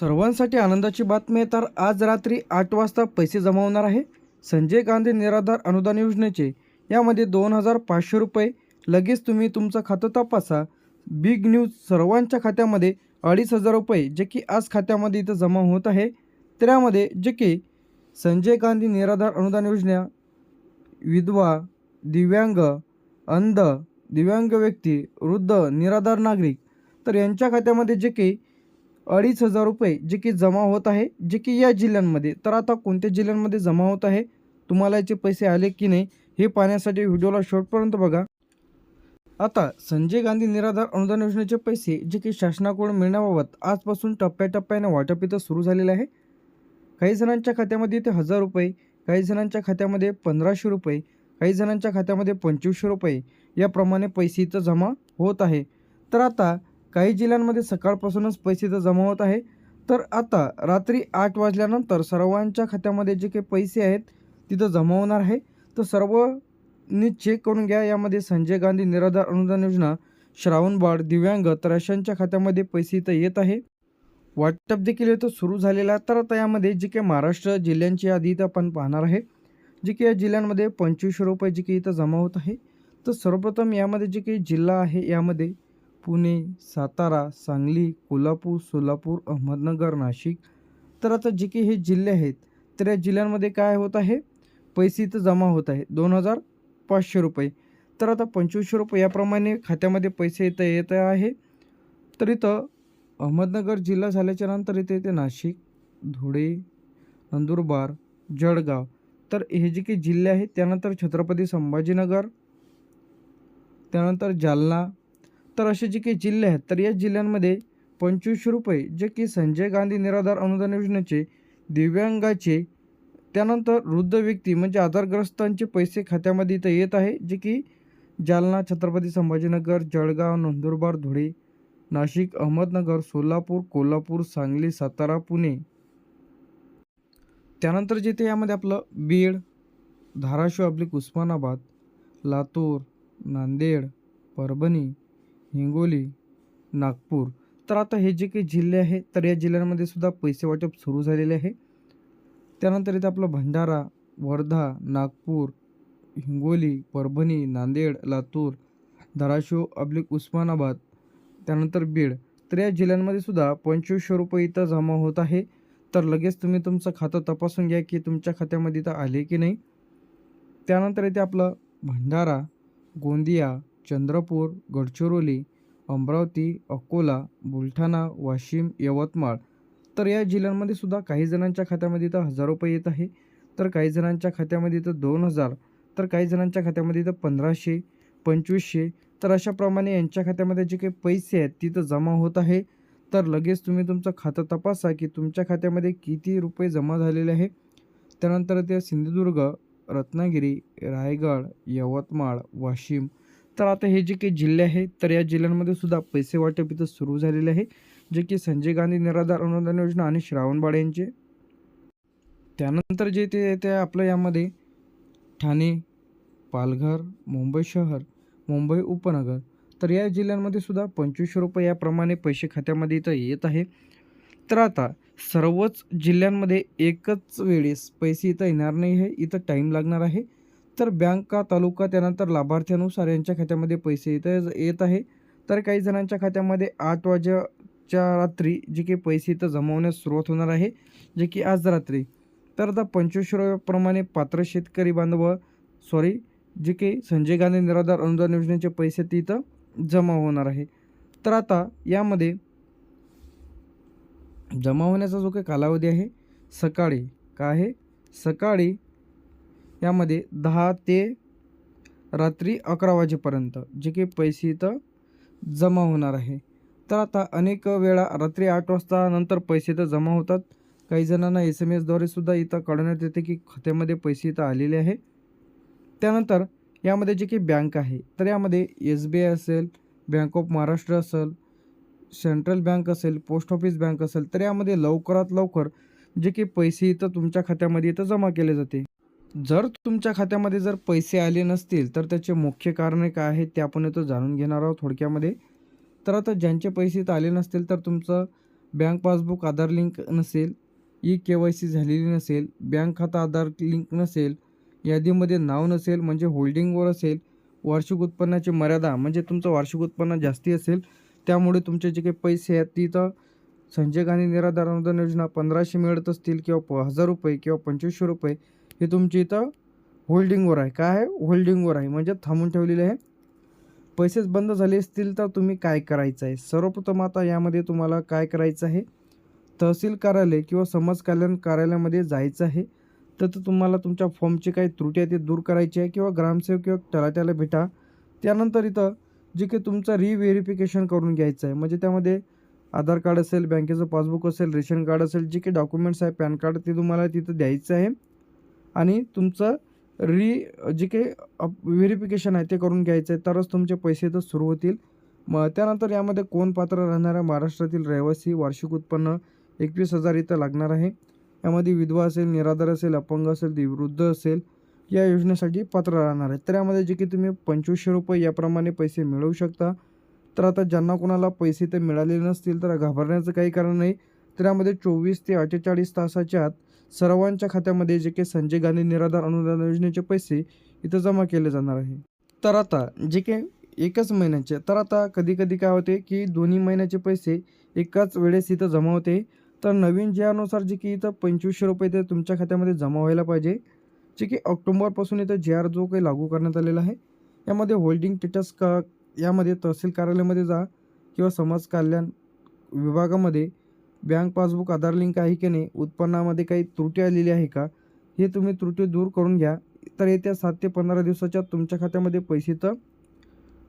सर्वांसाठी आनंदाची बातमी आहे. तर आज रात्री आठ वाजता पैसे जमा होणार आहे. संजय गांधी निराधार अनुदान योजनेचे यामध्ये दोन हजार पाचशे रुपये. लगेच तुम्ही तुमचं खातं तपासा. बिग न्यूज सर्वांच्या खात्यामध्ये अडीच हजार रुपये जे की आज खात्यामध्ये इथं जमा होत आहे. त्यामध्ये जे की संजय गांधी निराधार अनुदान योजना विधवा दिव्यांग अंध दिव्यांग व्यक्ती वृद्ध निराधार नागरिक तर यांच्या खात्यामध्ये जे की अडीच हजार रुपये जे की जमा होत आहे जे की या जिल्ह्यांमध्ये. तर आता कोणत्या जिल्ह्यांमध्ये जमा होत आहे? तुम्हाला याचे पैसे आले की नाही हे पाहण्यासाठी व्हिडिओला शेवटपर्यंत बघा. आता संजय गांधी निराधार अनुदान योजनेचे पैसे जे की शासनाकडून मिळण्याबाबत आजपासून टप्प्याटप्प्याने वाटप इथं सुरू झालेलं आहे. काही जणांच्या खात्यामध्ये ते हजार रुपये काही जणांच्या खात्यामध्ये पंधराशे रुपये काही जणांच्या खात्यामध्ये पंचवीसशे रुपये याप्रमाणे पैसे इथं जमा होत आहे. तर आता काही जिल्ह्यांमध्ये सकाळपासूनच पैसे इथं जमा होत आहे. तर आता रात्री आठ वाजल्यानंतर सर्वांच्या खात्यामध्ये जे काही पैसे आहेत तिथं जमा होणार आहे. तर सर्वनी चेक करून घ्या. यामध्ये संजय गांधी निराधार अनुदान योजना श्रावणबाळ दिव्यांग तर अशांच्या खात्यामध्ये पैसे इथं येत आहे. वाटप देखील इथं सुरू झालेला आहे. तर आता यामध्ये जे काही महाराष्ट्र जिल्ह्यांची यादी इथं आपण पाहणार आहे. जे की या जिल्ह्यांमध्ये पंचवीसशे रुपये जे की इथं जमा होत आहे. तर सर्वप्रथम यामध्ये जे काही जिल्हा आहे यामध्ये पुणे सातारा सांगली कोल्हापूर सोलापूर अहमदनगर नाशिक. तर आता जे काही हे जिल्हे आहेत तर या जिल्ह्यांमध्ये काय होत आहे? पैसे इथं जमा होत आहे. दोन हजार पाचशे रुपये. तर आता पंचवीसशे रुपये याप्रमाणे खात्यामध्ये पैसे इथं येत आहे. तर इथं अहमदनगर जिल्हा झाल्याच्यानंतर इथे येते नाशिक धुळे नंदुरबार जळगाव. तर हे जे काही जिल्हे आहेत त्यानंतर छत्रपती संभाजीनगर त्यानंतर जालना तर असे जे काही जिल्हे आहेत तर या जिल्ह्यांमध्ये पंचवीसशे रुपये जे की संजय गांधी निराधार अनुदान योजनेचे दिव्यांगाचे त्यानंतर वृद्ध व्यक्ती म्हणजे आधारग्रस्तांचे पैसे खात्यामध्ये इथं येत आहे जे की जालना छत्रपती संभाजीनगर जळगाव नंदुरबार धुळे नाशिक अहमदनगर सोलापूर कोल्हापूर सांगली सातारा पुणे. त्यानंतर जिथे यामध्ये आपलं बीड धाराशिव आपली उस्मानाबाद लातूर नांदेड परभणी हिंगोली नागपूर. तर आता हे जे काही जिल्हे आहेत तर या जिल्ह्यांमध्ये सुद्धा पैसे वाटप सुरू झालेले आहे. त्यानंतर इथे आपलं भंडारा वर्धा नागपूर हिंगोली परभणी नांदेड लातूर धाराशिव अब्लिक उस्मानाबाद त्यानंतर बीड. तर या जिल्ह्यांमध्ये सुद्धा पंचवीसशे रुपये इथं जमा होत आहे. तर लगेच तुम्ही तुमचं खातं तपासून घ्या की तुमच्या खात्यामध्ये इथं आले की नाही. त्यानंतर इथे आपलं भंडारा गोंदिया चंद्रपूर गडचिरोली अमरावती अकोला बुलढाणा वाशिम यवतमाळ. तर या जिल्ह्यांमध्ये सुद्धा काही जणांच्या खात्यामध्ये इथं हजार रुपये येत आहे. तर काही जणांच्या खात्यामध्ये इथं दोन हजार. तर काही जणांच्या खात्यामध्ये इथं पंधराशे पंचवीसशे. तर अशाप्रमाणे यांच्या खात्यामध्ये जे काही पैसे आहेत तिथं जमा होत आहे. तर लगेच तुम्ही तुमचं खातं तपासा की तुमच्या खात्यामध्ये किती रुपये जमा झालेले आहे. त्यानंतर ते सिंधुदुर्ग रत्नागिरी रायगड यवतमाळ वाशिम तर आता हे जे काही जिल्हे आहेत तर या जिल्ह्यांमध्ये सुद्धा पैसे वाटप इथं सुरू झालेले आहे. जे की संजय गांधी निराधार अनुदान योजना आणि श्रावणबाळ यांचे. त्यानंतर जे ते ते आपलं यामध्ये ठाणे पालघर मुंबई शहर मुंबई उपनगर. तर या जिल्ह्यांमध्ये सुद्धा पंचवीसशे रुपये याप्रमाणे पैसे खात्यामध्ये इथं येत आहे. तर आता सर्वच जिल्ह्यांमध्ये एकच वेळेस पैसे इथं येणार नाही आहे इथं टाईम लागणार आहे. तर बँका तालुका त्यानंतर लाभार्थ्यानुसार यांच्या खात्यामध्ये पैसे इथं येत आहे. तर काही जणांच्या खात्यामध्ये आठ वाजेच्या रात्री जे काही पैसे इथं जमवण्यास सुरुवात होणार आहे जे की आज रात्री. तर आता पंचवीसशे पात्र शेतकरी बांधव सॉरी जे काही संजय गांधी निराधार अनुदान योजनेचे पैसे ते इथं जमा होणार आहे. तर आता यामध्ये जमा होण्याचा जो काही कालावधी आहे सकाळी काय आहे? सकाळी यामध्ये दहा ते रात्री अकरा वाजेपर्यंत जे काही पैसे इथं जमा होणार आहे. तर आता अनेक वेळा रात्री आठ वाजता नंतर पैसे तर जमा होतात. काही जणांना एस एम एसद्वारे सुद्धा इथं कळवण्यात येते की खात्यामध्ये पैसे इथं आलेले आहे. त्यानंतर यामध्ये जे काही बँक आहे तर यामध्ये एस बी आय असेल बँक ऑफ महाराष्ट्र असेल सेंट्रल बँक असेल पोस्ट ऑफिस बँक असेल तर यामध्ये लवकरात लवकर जे काही पैसे इथं तुमच्या खात्यामध्ये इथं जमा केले जाते. जर तुमच्या खात्यामध्ये जर पैसे आले नसतील तर त्याचे मुख्य कारणे काय आहेत ते आपण इथं जाणून घेणार आहोत थोडक्यामध्ये. तर आता ज्यांचे पैसे इथं आले नसतील तर तुमचं बँक पासबुक आधार लिंक नसेल ई के वाय सी झालेली नसेल बँक खाता आधार लिंक नसेल यादीमध्ये नाव नसेल म्हणजे होल्डिंगवर असेल वार्षिक उत्पन्नाची मर्यादा म्हणजे तुमचं वार्षिक उत्पन्न जास्ती असेल त्यामुळे तुमचे जे काही पैसे आहेत तिथं संजय गांधी निराधार अनुदान योजना पंधराशे मिळत असतील किंवा प हजार रुपये किंवा पंचवीसशे रुपये हे तुमची इथं होल्डिंगवर आहे. काय आहे? होल्डिंगवर आहे. म्हणजे थांबून ठेवलेले आहे. पैसेच बंद झाले असतील तर तुम्ही काय करायचं आहे? सर्वप्रथम आता यामध्ये तुम्हाला काय करायचं आहे? तहसील कार्यालय किंवा समाज कल्याण कार्यालयामध्ये जायचं आहे. तर तुम्हाला तुमच्या फॉर्मची काही त्रुटी आहे ते दूर करायची आहे किंवा ग्रामसेवक किंवा तलाट्याला भेटा. त्यानंतर इथं जे काही तुमचं रिव्हेरिफिकेशन करून घ्यायचं आहे. म्हणजे त्यामध्ये आधार कार्ड असेल बँकेचं पासबुक असेल रेशन कार्ड असेल जे काही डॉक्युमेंट्स आहे पॅन कार्ड ते तुम्हाला तिथं द्यायचं आहे. आणि तुमचं री जे काही व्हेरिफिकेशन आहे ते करून घ्यायचं आहे तरच तुमचे पैसे तर सुरू होतील. मग त्यानंतर यामध्ये कोण पात्र राहणार? आहे महाराष्ट्रातील रहिवासी वार्षिक उत्पन्न एकवीस हजार इथं लागणार आहे. यामध्ये विधवा असेल निराधार असेल अपंग असेल दिवृद्ध असेल या योजनेसाठी पात्र राहणार आहे तर यामध्ये जे की तुम्ही पंचवीसशे रुपये याप्रमाणे पैसे मिळवू शकता. तर आता ज्यांना कोणाला पैसे ते मिळालेले नसतील तर घाबरण्याचं काही कारण नाही. त्यामध्ये चोवीस ते अठ्ठेचाळीस तासाच्या आत सर्वांच्या खात्यामध्ये जे काही संजय गांधी निराधार अनुदान योजनेचे पैसे इथं जमा केले जाणार आहे. तर आता जे काही एकच महिन्याचे तर आता कधी कधी काय होते की दोन्ही महिन्याचे पैसे एकाच वेळेस इथं जमा होते. तर नवीन जे जे की इथं पंचवीसशे रुपये ते तुमच्या खात्यामध्ये जमा व्हायला पाहिजे. जे की ऑक्टोंबरपासून इथं जे आर जो काही लागू करण्यात आलेला आहे. यामध्ये होल्डिंग स्टेटस का यामध्ये तहसील कार्यालयामध्ये जा किंवा समाज कल्याण विभागामध्ये बँक पासबुक आधार लिंक आहे की नाही उत्पन्नामध्ये काही त्रुटी आलेली आहे का हे तुम्ही त्रुटी दूर करून घ्या. तर येत्या सात ते पंधरा दिवसाच्या तुमच्या खात्यामध्ये पैसे तर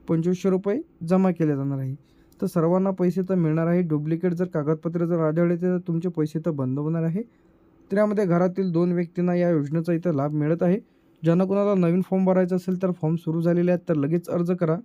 पंचवीसशे रुपये जमा केले जाणार आहे. तर सर्वांना पैसे तर मिळणार आहे. डुप्लिकेट जर कागदपत्र जर आढळले तर तुमचे पैसे तर बंद होणार आहे. तर यामध्ये घरातील दोन व्यक्तींना या योजनेचा इथं लाभ मिळत आहे. ज्यांना कोणाला नवीन फॉर्म भरायचा असेल तर फॉर्म सुरू झालेले आहेत तर लगेच अर्ज करा.